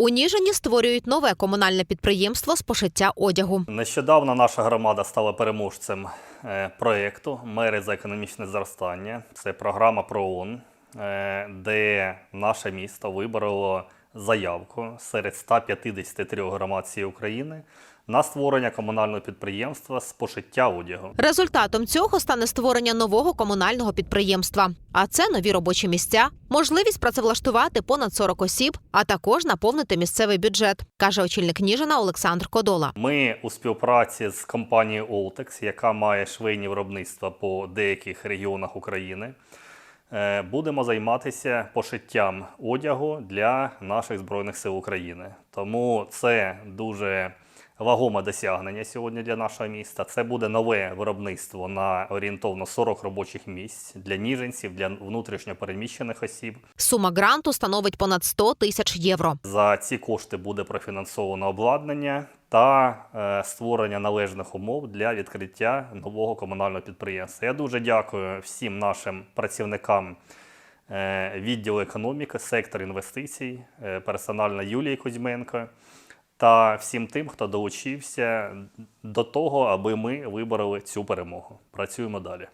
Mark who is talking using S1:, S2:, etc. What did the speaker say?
S1: У Ніжині створюють нове комунальне підприємство з пошиття одягу.
S2: Нещодавно наша громада стала переможцем е, проєкту Мери за економічне зростання. Це програма ПРООН, е, де наше місто вибороло заявку серед 153 громад цієї України на створення комунального підприємства з пошиття одягу.
S1: Результатом цього стане створення нового комунального підприємства. А це нові робочі місця, можливість працевлаштувати понад 40 осіб, а також наповнити місцевий бюджет, каже очільник Ніжина Олександр Кодола.
S2: Ми у співпраці з компанією Oltex, яка має швейні виробництва по деяких регіонах України, будемо займатися пошиттям одягу для наших Збройних сил України. Тому це дуже вагоме досягнення сьогодні для нашого міста. Це буде нове виробництво на орієнтовно 40 робочих місць для ніженців, для внутрішньопереміщених осіб.
S1: Сума гранту становить понад 100 тисяч євро.
S2: За ці кошти буде профінансовано обладнання та е, створення належних умов для відкриття нового комунального підприємства. Я дуже дякую всім нашим працівникам е, відділу економіки, сектор інвестицій, е, персонально Юлії Кузьменко та всім тим, хто долучився до того, аби ми вибороли цю перемогу. Працюємо далі.